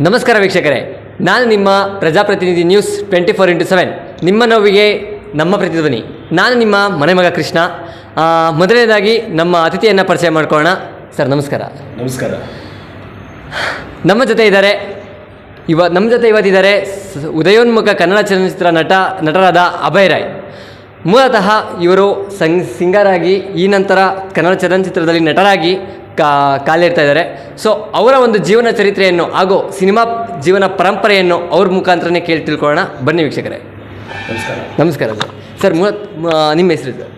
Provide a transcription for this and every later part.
ನಮಸ್ಕಾರ ವೀಕ್ಷಕರೇ. ನಾನು ನಿಮ್ಮ Prajapratinidhi news twenty four into seven. ನಿಮ್ಮ ನೋವಿಗೆ ನಮ್ಮ ಪ್ರತಿಧ್ವನಿ. ನಾನು ನಿಮ್ಮ ಮನೆ ಮಗ ಕೃಷ್ಣ ಮೊದಲನೇದಾಗಿ ನಮ್ಮ ಅತಿಥಿಯನ್ನು ಪರಿಚಯ ಮಾಡ್ಕೊಳ್ಳೋಣ. ಸರ್ ನಮಸ್ಕಾರ. ನಮಸ್ಕಾರ. ನಮ್ಮ ಜೊತೆ ಇದ್ದಾರೆ ಇವ ನಮ್ಮ ಜೊತೆ ಇವತ್ತಿದ್ದಾರೆ ಸ- ಉದಯೋನ್ಮುಖ ಕನ್ನಡ ಚಲನಚಿತ್ರ ನಟ ನಟರಾದ ಅಭಯ್ ರಾಯ್. ಮೂಲತಃ ಇವರು ಸಂಗ್ ಸಿಂಗರ್ ಆಗಿ ಈ ನಂತರ ಕನ್ನಡ ಚಲನಚಿತ್ರದಲ್ಲಿ ನಟರಾಗಿ ಕಾ ಕಾಲಿಡ್ತಾ ಇದ್ದಾರೆ. ಸೊ ಅವರ ಒಂದು ಜೀವನ ಚರಿತ್ರೆಯನ್ನು ಹಾಗೂ ಸಿನಿಮಾ ಜೀವನ ಪರಂಪರೆಯನ್ನು ಅವ್ರ ಮುಖಾಂತರನೇ ಕೇಳಿ ತಿಳ್ಕೊಳ್ಳೋಣ. ಬನ್ನಿ ವೀಕ್ಷಕರೇ. ನಮಸ್ಕಾರ. ನಮಸ್ಕಾರ ಸರ್. ಸರ್ ಮೂಲ ನಿಮ್ಮ ಹೆಸರು ಸರ್?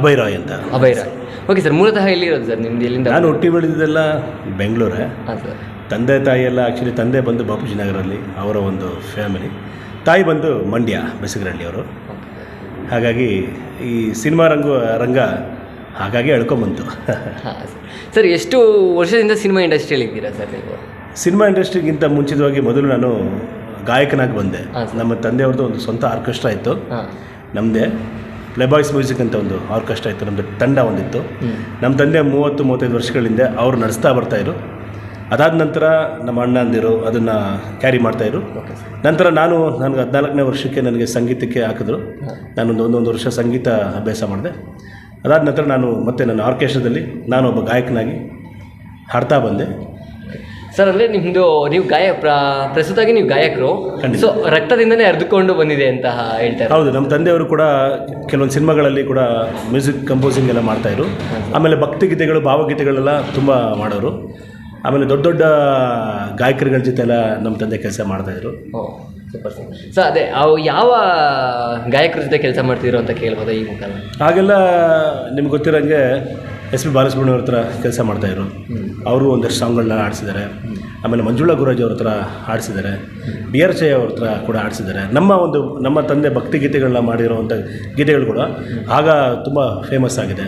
ಅಭಯ್ ರಾಯ್ ಅಂತ. ಅಭಯ್ ರಾಯ್. ಓಕೆ ಸರ್ ಮೂಲತಃ ಎಲ್ಲಿರೋದು ಸರ್ ನಿಮ್ದು ಎಲ್ಲಿಂದ? ನಾನು ಹುಟ್ಟಿ ಬೆಳೆದಿದ್ದೆಲ್ಲ ಬೆಂಗಳೂರೇ. ಹಾಂ ಸರ್. ತಂದೆ ತಾಯಿ ಎಲ್ಲ ಆ್ಯಕ್ಚುಲಿ ತಂದೆ ಬಂದು ಬಾಪೂಜಿ ನಗರಲ್ಲಿ ಅವರ ಒಂದು ಫ್ಯಾಮಿಲಿ ತಾಯಿ ಬಂದು ಮಂಡ್ಯ ಬೆಸಗರಳ್ಳಿ ಅವರು ಹಾಗಾಗಿ ಈ ಸಿನಿಮಾ ರಂಗ ರಂಗ ಹಾಗಾಗಿ ಎಳ್ಕೊಂಬಂತು ಸರ್ ಎಷ್ಟು ವರ್ಷದಿಂದ ಸಿನಿಮಾ ಇಂಡಸ್ಟ್ರಿಯಲ್ಲಿ ಇದ್ದೀರಾ ಸರ್ ನೀವು? ಸಿನಿಮಾ ಇಂಡಸ್ಟ್ರಿಗಿಂತ ಮುಂಚಿತವಾಗಿ ಮೊದಲು ನಾನು ಗಾಯಕನಾಗಿ ಬಂದೆ. ನಮ್ಮ ತಂದೆಯವ್ರದ್ದು ಒಂದು ಸ್ವಂತ ಆರ್ಕೆಸ್ಟ್ರಾ ಇತ್ತು. ನಮ್ಮದೇ ಪ್ಲೇಬಾಯ್ಸ್ ಮ್ಯೂಸಿಕ್ ಅಂತ ಒಂದು ಆರ್ಕೆಸ್ಟ್ರಾ ಇತ್ತು. ನಮ್ಮದು ತಂಡ ಒಂದಿತ್ತು. ನಮ್ಮ ತಂದೆ ಮೂವತ್ತು ಮೂವತ್ತೈದು ವರ್ಷಗಳಿಂದ ಅವರು ನಡೆಸ್ತಾ ಬರ್ತಾಯಿದ್ರು ಅದಾದ ನಂತರ ನಮ್ಮ ಅಣ್ಣಂದಿರು ಅದನ್ನು ಕ್ಯಾರಿ ಮಾಡ್ತಾಯಿದ್ರು ನಂತರ ನಾನು ನನಗೆ ಹದಿನಾಲ್ಕನೇ ವರ್ಷಕ್ಕೆ ನನಗೆ ಸಂಗೀತಕ್ಕೆ ಹಾಕಿದ್ರು. ನಾನೊಂದು ಒಂದೊಂದು ವರ್ಷ ಸಂಗೀತ ಅಭ್ಯಾಸ ಮಾಡಿದೆ. ಅದಾದ ನಂತರ ನಾನು ಮತ್ತೆ ನನ್ನ ಆರ್ಕೆಸ್ಟ್ರಾದಲ್ಲಿ ನಾನು ಒಬ್ಬ ಗಾಯಕನಾಗಿ ಹಾಡ್ತಾ ಬಂದೆ. ಸರ್ ಅಂದರೆ ನಿಮ್ಮದು ನೀವು ಗಾಯ ಪ್ರ ಪ್ರಸ್ತುತವಾಗಿ ನೀವು ಗಾಯಕರು. ಖಂಡಿತ. ಸೊ ರಕ್ತದಿಂದನೇ ಹರಿದುಕೊಂಡು ಬಂದಿದೆ ಅಂತ ಹೇಳ್ತಾರೆ. ಹೌದು ನಮ್ಮ ತಂದೆಯವರು ಕೂಡ ಕೆಲವೊಂದು ಸಿನಿಮಾಗಳಲ್ಲಿ ಕೂಡ ಮ್ಯೂಸಿಕ್ ಕಂಪೋಸಿಂಗ್ ಎಲ್ಲ ಮಾಡ್ತಾಯಿದ್ರು ಆಮೇಲೆ ಭಕ್ತಿಗೀತೆಗಳು ಭಾವಗೀತೆಗಳೆಲ್ಲ ತುಂಬ ಮಾಡೋರು. ಆಮೇಲೆ ದೊಡ್ಡ ದೊಡ್ಡ ಗಾಯಕರುಗಳ ಜೊತೆ ಎಲ್ಲ ನಮ್ಮ ತಂದೆ ಕೆಲಸ ಮಾಡ್ತಾಯಿದ್ರು ಸೂಪರ್ ಸೊ ಅದೇ ಅವು ಯಾವ ಗಾಯಕರ ಜೊತೆ ಕೆಲಸ ಮಾಡ್ತಿದ್ರು ಅಂತ ಕೇಳ್ಬೋದು ಈ ಮುಖ ಹಾಗೆಲ್ಲ ನಿಮ್ಗೆ ಗೊತ್ತಿರೋಂಗೆ ಎಸ್ ಪಿ ಬಾಲಸುಬ್ರಹ್ಮಣ್ಯ ಅವ್ರ ಹತ್ರ ಕೆಲಸ ಮಾಡ್ತಾಯಿದ್ರು ಅವರು ಒಂದಷ್ಟು ಸಾಂಗ್ಗಳನ್ನ ಆಡಿಸಿದ್ದಾರೆ ಆಮೇಲೆ ಮಂಜುಳಾ ಗುರಾಜ್ ಅವ್ರ ಹತ್ರ ಆಡಿಸಿದ್ದಾರೆ ಬಿ ಆರ್ ಜಯ ಅವ್ರ ಹತ್ರ ಕೂಡ ಆಡಿಸಿದ್ದಾರೆ ನಮ್ಮ ಒಂದು ನಮ್ಮ ತಂದೆ ಭಕ್ತಿ ಗೀತೆಗಳನ್ನ ಮಾಡಿರೋವಂಥ ಗೀತೆಗಳು ಕೂಡ ಆಗ ತುಂಬ ಫೇಮಸ್ ಆಗಿದೆ.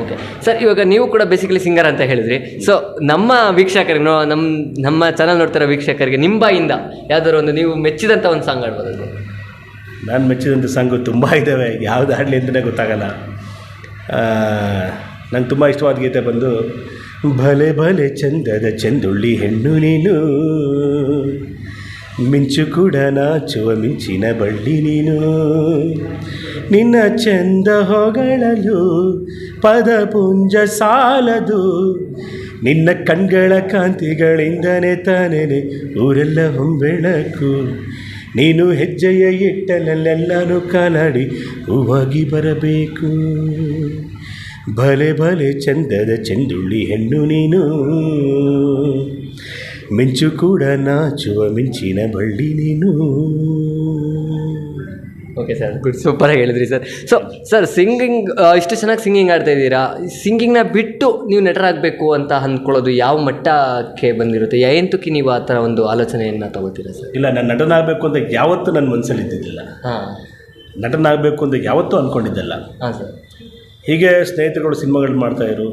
ಓಕೆ ಸರ್ ಇವಾಗ ನೀವು ಕೂಡ ಬೇಸಿಕಲಿ ಸಿಂಗರ್ ಅಂತ ಹೇಳಿದ್ರಿ. ಸೊ ನಮ್ಮ ವೀಕ್ಷಕರಿಗೆ ನಮ್ಮ ನಮ್ಮ ಚಾನಲ್ ನೋಡ್ತಿರೋ ವೀಕ್ಷಕರಿಗೆ ನಿಮ್ಮ ಬಾಯಿಂದ ಯಾವ್ದಾದ್ರು ಒಂದು ನೀವು ಮೆಚ್ಚಿದಂಥ ಒಂದು ಸಾಂಗ್ ಆಡ್ಬೋದು ನಾನು ಮೆಚ್ಚಿದಂಥ ಸಾಂಗು ತುಂಬ ಇದ್ದಾವೆ ಯಾವ್ದು ಹಾಡಲಿ ಅಂತಲೇ ಗೊತ್ತಾಗಲ್ಲ. ನಂಗೆ ತುಂಬ ಇಷ್ಟವಾದ ಗೀತೆ ಬಂದು, ಭಲೆ ಭಲೆ ಚಂದದ ಚಂದುಳ್ಳಿ ಹೆಣ್ಣು ನೀನು ಮಿಂಚು ಕೂಡ ನಾಚುವ ಮಿಂಚಿನ ಬಳ್ಳಿ ನೀನು. ನಿನ್ನ ಚಂದ ಹೊಗಳಲು ಪದಪುಂಜ ಸಾಲದು. ನಿನ್ನ ಕಣ್ಗಳ ಕಾಂತಿಗಳಿಂದನೇ ತಾನೇನೆ ಊರೆಲ್ಲ ಹೊಂಬೆಳಕು. ನೀನು ಹೆಜ್ಜೆಯ ಇಟ್ಟಲಲ್ಲೆಲ್ಲನೂ ಕಾಲಾಡಿ ಹೂವಾಗಿ ಬರಬೇಕು. ಭಲೆ ಭಲೆ ಚಂದದ ಚೆಂದುಳ್ಳಿ ಹೆಣ್ಣು ನೀನು. ಮಿಂಚು ಕೂಡ ನಾಚುವ ಮಿಂಚಿನ ಬಳ್ಳಿ ನೀನು. ಓಕೆ ಸರ್ ಗುಡ್ ಸೂಪರಾಗಿ ಹೇಳಿದ್ರಿ ಸರ್ ಸೊ ಸರ್ ಸಿಂಗಿಂಗ್ ಇಷ್ಟು ಚೆನ್ನಾಗಿ ಸಿಂಗಿಂಗ್ ಆಡ್ತಾ ಇದ್ದೀರಾ? ಸಿಂಗಿಂಗ್ನ ಬಿಟ್ಟು ನೀವು ನಟರಾಗಬೇಕು ಅಂತ ಅಂದ್ಕೊಳ್ಳೋದು ಯಾವ ಮಟ್ಟಕ್ಕೆ ಬಂದಿರುತ್ತೆ? ಎಂತಕ್ಕೆ ನೀವು ಆ ಥರ ಒಂದು ಆಲೋಚನೆಯನ್ನು ತಗೋತೀರಾ ಸರ್ ಇಲ್ಲ ನಾನು ನಟನಾಗಬೇಕು ಅಂತ ಯಾವತ್ತೂ ನನ್ನ ಮನಸ್ಸಲ್ಲಿ ಇದ್ದಿದ್ದಿಲ್ಲ. ಹಾಂ. ನಟನಾಗಬೇಕು ಅಂತ ಯಾವತ್ತೂ ಅಂದ್ಕೊಂಡಿದ್ದಲ್ಲ ಹಾಂ ಸರ್ ಹೀಗೆ ಸ್ನೇಹಿತರುಗಳು ಸಿನಿಮಾಗಳು ಮಾಡ್ತಾಯಿದ್ರು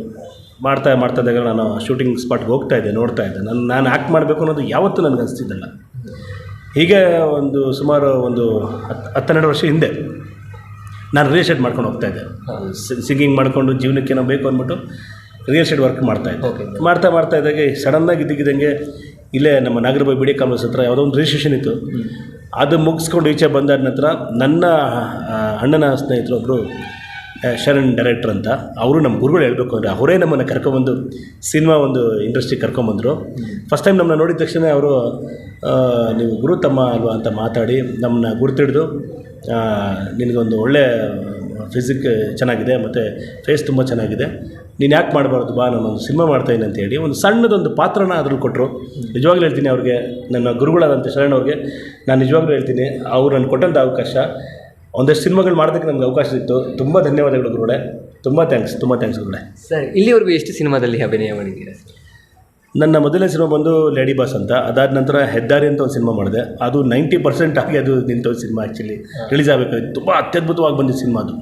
ಮಾಡ್ತಾ ಮಾಡ್ತಾ ಇದ್ದಾಗ ನಾನು ಶೂಟಿಂಗ್ ಸ್ಪಾಟ್ಗೆ ಹೋಗ್ತಾ ಇದ್ದೆ ನೋಡ್ತಾ ಇದ್ದೆ. ನಾನು ನಾನು ಆ್ಯಕ್ಟ್ ಮಾಡಬೇಕು ಅನ್ನೋದು ಯಾವತ್ತೂ ನನಗೆ ಅನಿಸ್ತಿದ್ದಲ್ಲ. ಹೀಗೆ ಒಂದು ಸುಮಾರು ಒಂದು ಹತ್ತು ಹತ್ತೆರಡು ವರ್ಷ ಹಿಂದೆ ನಾನು ರಿಯಲ್ ಎಸ್ಟೇಟ್ ಮಾಡ್ಕೊಂಡು ಹೋಗ್ತಾ ಇದ್ದೆ. ಸಿಂಗಿಂಗ್ ಮಾಡಿಕೊಂಡು ಜೀವನಕ್ಕೆ ಏನೋ ಬೇಕು ಅಂದ್ಬಿಟ್ಟು ರಿಯಲ್ ಎಸ್ಟೇಟ್ ವರ್ಕ್ ಮಾಡ್ತಾ ಇದ್ದೆ. ಮಾಡ್ತಾ ಮಾಡ್ತಾ ಇದ್ದಾಗೆ ಸಡನ್ನಾಗಿ ಇದ್ದಕ್ಕಿದ್ದಂಗೆ ಇಲ್ಲೇ ನಮ್ಮ ನಾಗರಬಾಯಿ ಬಿಡಿ ಕಾಂಗ್ರೆಸ್ ಹತ್ರ ಯಾವುದೋ ಒಂದು ರಿಜಿಸ್ಟ್ರೇಷನ್ ಇತ್ತು. ಅದು ಮುಗಿಸ್ಕೊಂಡು ಈಚೆ ಬಂದಾದ ನಂತರ ನನ್ನ ಅಣ್ಣನ ಸ್ನೇಹಿತರು ಒಬ್ಬರು ಶರಣ್ ಡೈರೆಕ್ಟರ್ ಅಂತ. ಅವರು ನಮ್ಮ ಗುರುಗಳು ಹೇಳಬೇಕು ಅಂದರೆ, ಅವರೇ ನಮ್ಮನ್ನು ಕರ್ಕೊಂಬಂದು ಸಿನಿಮಾ ಒಂದು ಇಂಡಸ್ಟ್ರಿಗೆ ಕರ್ಕೊಂಬಂದರು. ಫಸ್ಟ್ ಟೈಮ್ ನಮ್ಮನ್ನ ನೋಡಿದ ತಕ್ಷಣ ಅವರು ನೀವು ಗುರು ತಮ್ಮ ಅಲ್ವಾ ಅಂತ ಮಾತಾಡಿ ನಮ್ಮನ್ನ ಗುರುತಿಡ್ದು ನಿನಗೊಂದು ಒಳ್ಳೆ ಫಿಸಿಕ್ ಚೆನ್ನಾಗಿದೆ ಮತ್ತು ಫೇಸ್ ತುಂಬ ಚೆನ್ನಾಗಿದೆ. ನೀನು ಯಾಕೆ ಮಾಡಬಾರ್ದು ಬಾ ನಾನೊಂದು ಸಿನಿಮಾ ಮಾಡ್ತಾಯಿದ್ದೀನಿ ಅಂತ ಹೇಳಿ ಒಂದು ಸಣ್ಣದೊಂದು ಪಾತ್ರನ ಅದ್ರಲ್ಲಿ ಕೊಟ್ಟರು ನಿಜವಾಗ್ಲೂ ಹೇಳ್ತೀನಿ ಅವ್ರಿಗೆ, ನನ್ನ ಗುರುಗಳಾದಂಥ ಶರಣ್ ಅವ್ರಿಗೆ, ನಾನು ನಿಜವಾಗ್ಲೂ ಹೇಳ್ತೀನಿ, ಅವ್ರು ನಾನು ಕೊಟ್ಟಂಥ ಅವಕಾಶ. ಒಂದಷ್ಟು ಸಿನಿಮಾಗಳು ಮಾಡೋದಕ್ಕೆ ನಮ್ಗೆ ಅವಕಾಶ ಸಿಕ್ತು ತುಂಬ ಧನ್ಯವಾದಗಳು ಗುರುಗಳೇ. ತುಂಬ ಥ್ಯಾಂಕ್ಸ್ ತುಂಬ ಥ್ಯಾಂಕ್ಸ್ ಗುರುಗಳೇ. ಸರ್ ಇಲ್ಲಿವರೆಗೂ ಎಷ್ಟು ಸಿನಿಮಾದಲ್ಲಿ ಅಭಿನಯ ಮಾಡಿದ್ದೀರಾ ನನ್ನ ಮೊದಲನೇ ಸಿನಿಮಾ ಬಂದು ಲೇಡಿ ಬಾಸ್ ಅಂತ. ಅದಾದ ನಂತರ ಹೆದ್ದಾರಿ ಅಂತ ಒಂದು ಸಿನಿಮಾ ಮಾಡಿದೆ. ಅದು ನೈಂಟಿ ಪರ್ಸೆಂಟ್ ಆಗಿ ಅದು ನಿಂತ ಸಿನಿಮಾ ಆ್ಯಕ್ಚುಲಿ ರಿಲೀಸ್ ಆಗಬೇಕಾಗಿತ್ತು ತುಂಬ ಅತ್ಯದ್ಭುತವಾಗಿ ಬಂದಿದ್ದು ಸಿನಿಮಾ ಅದು.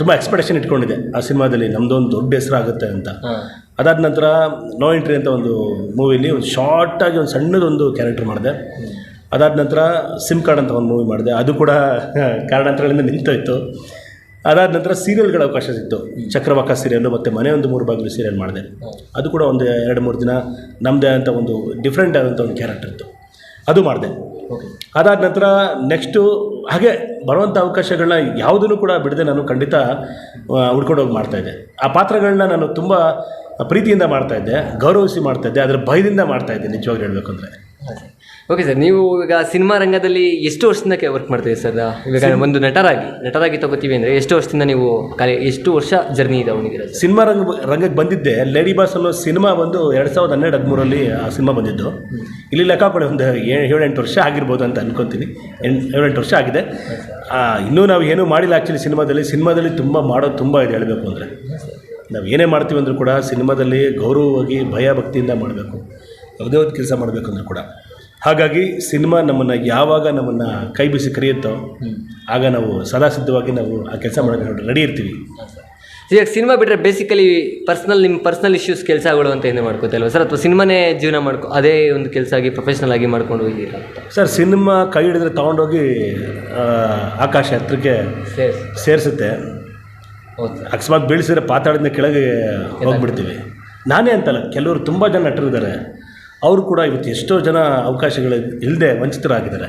ತುಂಬ ಎಕ್ಸ್ಪೆಕ್ಟೇಷನ್ ಇಟ್ಕೊಂಡಿದೆ ಆ ಸಿನಿಮಾದಲ್ಲಿ. ನಮ್ಮದೊಂದು ದೊಡ್ಡ ಹೆಸರು ಆಗುತ್ತೆ ಅಂತ. ಅದಾದ ನಂತರ ನೋ ಎಂಟ್ರಿ ಅಂತ ಒಂದು ಮೂವಿಲಿ ಒಂದು ಶಾರ್ಟಾಗಿ ಒಂದು ಸಣ್ಣದೊಂದು ಕ್ಯಾರೆಕ್ಟರ್ ಮಾಡಿದೆ. ಅದಾದ ನಂತರ ಸಿಮ್ ಕಾರ್ಡ್ ಅಂತ ಒಂದು ಮೂವಿ ಮಾಡಿದೆ. ಅದು ಕೂಡ ಕಾರಣಾಂತರಗಳಿಂದ ನಿಂತೋಯ್ತು ಅದಾದ ನಂತರ ಸೀರಿಯಲ್ಗಳ ಅವಕಾಶ ಸಿಕ್ತು. ಚಕ್ರವಾಕ ಸೀರಿಯಲ್ಲು ಮತ್ತು ಮನೆ ಒಂದು ಮೂರು ಬಾಗಿಲು ಸೀರಿಯಲ್ ಮಾಡಿದೆ. ಅದು ಕೂಡ ಒಂದು ಎರಡು ಮೂರು ದಿನ ನಮ್ಮದೇ ಅಂತ ಒಂದು ಡಿಫ್ರೆಂಟ್ ಆದಂಥ ಒಂದು ಕ್ಯಾರೆಕ್ಟರ್ ಇತ್ತು. ಅದು ಮಾಡಿದೆ. ಅದಾದ ನಂತರ ನೆಕ್ಸ್ಟು ಹಾಗೆ ಬರುವಂಥ ಅವಕಾಶಗಳನ್ನ ಯಾವುದನ್ನು ಕೂಡ ಬಿಡದೆ ನಾನು ಖಂಡಿತ ಹುಡ್ಕೊಂಡು ಹೋಗಿ ಮಾಡ್ತಾಯಿದ್ದೆ ಆ ಪಾತ್ರಗಳನ್ನ ನಾನು ತುಂಬ ಪ್ರೀತಿಯಿಂದ ಮಾಡ್ತಾಯಿದ್ದೆ ಗೌರವಿಸಿ ಮಾಡ್ತಾಯಿದ್ದೆ ಅದರ ಭಯದಿಂದ ಮಾಡ್ತಾಯಿದ್ದೆ ನಿಜವಾಗಿ ಹೇಳಬೇಕು ಅಂದರೆ. ಓಕೆ ಸರ್ ನೀವು ಈಗ ಸಿನಿಮಾ ರಂಗದಲ್ಲಿ ಎಷ್ಟು ವರ್ಷದಿಂದ ವರ್ಕ್ ಮಾಡ್ತೀವಿ ಸರ್ ಇವಾಗ ಒಂದು ನಟರಾಗಿ ನಟರಾಗಿ ತಗೋತೀವಿ ಅಂದರೆ ಎಷ್ಟು ವರ್ಷದಿಂದ ನೀವು ಕಲೆ ಎಷ್ಟು ವರ್ಷ ಜರ್ನಿ ಇದೆ ಅವನಿಗೆ? ಸಿನಿಮಾ ರಂಗ, ರಂಗಕ್ಕೆ ಬಂದಿದ್ದೆ. ಲೇಡಿ ಬಾಸ್ ಅನ್ನೋ ಸಿನಿಮಾ ಬಂದು ಎರಡು ಸಾವಿರದ ಹನ್ನೆರಡು, ಹದಿಮೂರಲ್ಲಿ ಆ ಸಿನಿಮಾ ಬಂದಿದ್ದು. ಇಲ್ಲಿ ಲೆಕ್ಕ ಕೊಡಿ ಒಂದು ಏಳೆಂಟು ವರ್ಷ ಆಗಿರ್ಬೋದು ಅಂತ ಅನ್ಕೊತೀನಿ. ಎಂಟು, ಏಳೆಂಟು ವರ್ಷ ಆಗಿದೆ. ಇನ್ನೂ ನಾವು ಏನೂ ಮಾಡಿಲ್ಲ ಆ್ಯಕ್ಚುಲಿ ಸಿನಿಮಾದಲ್ಲಿ. ಸಿನಿಮಾದಲ್ಲಿ ತುಂಬ ಮಾಡೋದು ತುಂಬ ಇದೆ ಹೇಳಬೇಕು ಅಂದರೆ. ನಾವು ಏನೇ ಮಾಡ್ತೀವಿ ಅಂದರೂ ಕೂಡ ಸಿನಿಮಾದಲ್ಲಿ ಗೌರವವಾಗಿ ಭಯ ಭಕ್ತಿಯಿಂದ ಮಾಡಬೇಕು. ಯಾವುದೇ ಒಂದು ಕೆಲಸ ಮಾಡಬೇಕು ಅಂದರೂ ಕೂಡ. ಹಾಗಾಗಿ ಸಿನಿಮಾ ನಮ್ಮನ್ನು ಯಾವಾಗ ನಮ್ಮನ್ನು ಕೈ ಬೀಸಿ ಕರೆಯುತ್ತೋ ಆಗ ನಾವು ಸದಾ ಸಿದ್ಧವಾಗಿ ನಾವು ಆ ಕೆಲಸ ಮಾಡೋಕ್ಕೆ ರೆಡಿ ಇರ್ತೀವಿ. ಈಗ ಸಿನಿಮಾ ಬಿಟ್ಟರೆ ಬೇಸಿಕಲಿ ಪರ್ಸ್ನಲ್ ನಿಮ್ಮ ಪರ್ಸ್ನಲ್ ಇಶ್ಯೂಸ್ ಕೆಲಸಗಳು ಅಂತ ಏನು ಮಾಡ್ಕೋತಲ್ವ ಸರ್ ಅಥವಾ ಸಿನಿಮಾನೇ ಜೀವನ ಮಾಡ್ಕೊ ಅದೇ ಒಂದು ಕೆಲಸ ಆಗಿ ಪ್ರೊಫೆಷ್ನಲ್ ಆಗಿ ಮಾಡ್ಕೊಂಡು ಹೋಗಿದ್ದೀರಾ? ಸರ್ ಸಿನಿಮಾ ಕೈ ಹಿಡಿದ್ರೆ ತೊಗೊಂಡೋಗಿ ಆಕಾಶ ಹತ್ರಕ್ಕೆ ಸರಿ ಸೇರಿಸುತ್ತೆ. ಅಕಸ್ಮಾತ್ ಬೀಳಿಸಿದ್ರೆ ಪಾತಾಳದಿಂದ ಕೆಳಗೆ. ಹೋಗ್ಬಿಡ್ತೀವಿ. ನಾನೇ ಅಂತಲ್ಲ ಕೆಲವರು ತುಂಬ ಜನ ನಟರಿದ್ದಾರೆ. ಅವರು ಕೂಡ ಇವತ್ತು ಎಷ್ಟೋ ಜನ ಅವಕಾಶಗಳು ಇಲ್ಲದೆ ವಂಚಿತರಾಗಿದ್ದಾರೆ.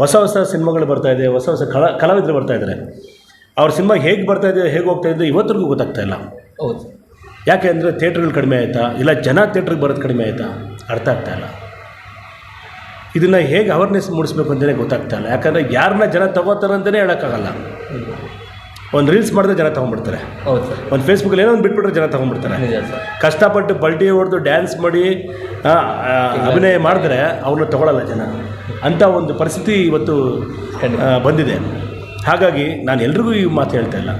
ಹೊಸ ಹೊಸ ಸಿನಿಮಾಗಳು ಬರ್ತಾ ಇದೆ ಹೊಸ ಹೊಸ ಕಲಾ ಕಲಾವಿದರು ಬರ್ತಾ ಇದ್ದಾರೆ. ಅವ್ರ ಸಿನಿಮಾ ಹೇಗೆ ಬರ್ತಾ ಇದೆ ಹೇಗೆ ಹೋಗ್ತಾ ಇದೆ ಇವತ್ತಿಗೂ ಗೊತ್ತಾಗ್ತಾ ಇಲ್ಲ. ಹೌದು. ಯಾಕೆ ಅಂದರೆ ಥಿಯೇಟ್ರ್ಗಳು ಕಡಿಮೆ ಆಯಿತಾ ಇಲ್ಲ ಜನ ಥಿಯೇಟ್ರಿಗೆ ಬರೋದು ಕಡಿಮೆ ಆಯಿತಾ ಅರ್ಥ ಆಗ್ತಾ ಇಲ್ಲ. ಇದನ್ನು ಹೇಗೆ ಅವೇರ್ನೆಸ್ ಮೂಡಿಸ್ಬೇಕು ಅಂತಲೇ ಗೊತ್ತಾಗ್ತಾ ಇಲ್ಲ. ಯಾಕಂದರೆ ಯಾರನ್ನ ಜನ ತಗೋತಾರೆ ಅಂತಲೇ ಹೇಳೋಕ್ಕಾಗಲ್ಲ ಒಂದು ರೀಲ್ಸ್ ಮಾಡಿದ್ರೆ ಜನ ತೊಗೊಂಡ್ಬಿಡ್ತಾರೆ. ಹೌದು ಸರ್. ಒಂದು ಫೇಸ್ಬುಕ್ಕಲ್ಲಿ ಏನೋ ಒಂದು ಬಿಟ್ಬಿಟ್ರೆ ಜನ ತೊಗೊಂಡ್ಬಿಡ್ತಾರೆ. ನಿಜ ಸರ್. ಕಷ್ಟಪಟ್ಟು ಬಲ್ಟಿ ಹೊಡೆದು ಡ್ಯಾನ್ಸ್ ಮಾಡಿ ಆ, ಆ, ಅಭಿನಯ ಮಾಡಿದ್ರೆ ಅವ್ರನ್ನ ತಗೊಳ್ಳಲ್ಲ ಜನ. ಅಂಥ ಒಂದು ಪರಿಸ್ಥಿತಿ ಇವತ್ತು ಆ, ಬಂದಿದೆ. ಹಾಗಾಗಿ ನಾನು ಎಲ್ರಿಗೂ ಈ ಮಾತು ಹೇಳ್ತಾ ಇಲ್ಲ.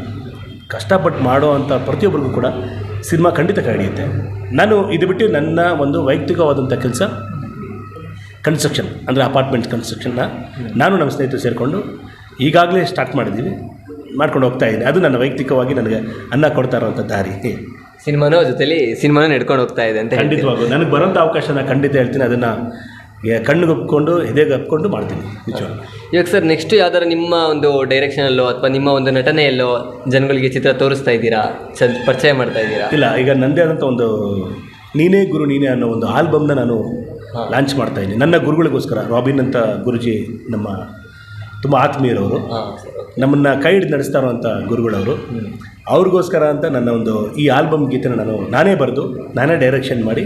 ಕಷ್ಟಪಟ್ಟು ಮಾಡೋ ಅಂಥ ಪ್ರತಿಯೊಬ್ಬರಿಗೂ ಕೂಡ ಸಿನಿಮಾ ಖಂಡಿತ ಕಡಿಯುತ್ತೆ ಹಿಡಿಯುತ್ತೆ ನಾನು ಇದು ಬಿಟ್ಟು ನನ್ನ ಒಂದು ವೈಯಕ್ತಿಕವಾದಂಥ ಕೆಲಸ ಕನ್ಸ್ಟ್ರಕ್ಷನ್ ಅಂದರೆ ಅಪಾರ್ಟ್ಮೆಂಟ್ ಕನ್ಸ್ಟ್ರಕ್ಷನ್ನ ನಾನು ನಮ್ಮ ಸ್ನೇಹಿತರು ಸೇರಿಕೊಂಡು ಈಗಾಗಲೇ ಸ್ಟಾರ್ಟ್ ಮಾಡಿದ್ದೀವಿ. ಮಾಡ್ಕೊಂಡು ಹೋಗ್ತಾ ಇದ್ದೀನಿ ಅದು ನನ್ನ ವೈಯಕ್ತಿಕವಾಗಿ ನನಗೆ ಅನ್ನ ಕೊಡ್ತಾ ಇರೋವಂಥ ದಾರಿ ಸಿನಿಮಾನೂ ಜೊತೆಲಿ ಸಿನಿಮಾನೂ ನಡ್ಕೊಂಡು ಹೋಗ್ತಾ ಇದೆ ಅಂತ ಖಂಡಿತವಾಗೂ ನನಗೆ ಬರೋಂಥ ಅವಕಾಶನ ಖಂಡಿತ ಹೇಳ್ತೀನಿ. ಅದನ್ನು ಕಣ್ಣಿಗೆ ಒಪ್ಕೊಂಡು ಎದೆಗೆ ಒಪ್ಕೊಂಡು ಮಾಡ್ತೀನಿ ನಿಜವಾಗ ಇವಾಗ ಸರ್ ನೆಕ್ಸ್ಟ್ ಯಾವ್ದಾರು ನಿಮ್ಮ ಒಂದು ಡೈರೆಕ್ಷನಲ್ಲೋ ಅಥವಾ ನಿಮ್ಮ ಒಂದು ನಟನೆಯಲ್ಲೋ ಜನಗಳಿಗೆ ಚಿತ್ರ ತೋರಿಸ್ತಾ ಇದ್ದೀರಾ? ಚ ಪರಿಚಯ ಮಾಡ್ತಾ ಇದ್ದೀರಾ? ಇಲ್ಲ ಈಗ ನನ್ನದೇ ಆದಂಥ ಒಂದು ನೀನೇ ಗುರು ನೀನೇ ಅನ್ನೋ ಒಂದು ಆಲ್ಬಮ್ನ ನಾನು ಲಾಂಚ್ ಮಾಡ್ತಾ ಇದ್ದೀನಿ. ನನ್ನ ಗುರುಗಳಿಗೋಸ್ಕರ ರಾಬಿನ್ ಅಂತ ಗುರುಜಿ ನಮ್ಮ ತುಂಬ ಆತ್ಮೀಯರವರು. ನಮ್ಮನ್ನ ಕೈ ಹಿಡಿದು ನಡೆಸ್ತಾ ಇರುವಂಥ ಗುರುಗಳವರು. ಅವ್ರಿಗೋಸ್ಕರ ಅಂತ ನನ್ನ ಒಂದು ಈ ಆಲ್ಬಮ್ ಗೀತೆನ ನಾನು ನಾನೇ ಬರೆದು ನಾನೇ ಡೈರೆಕ್ಷನ್ ಮಾಡಿ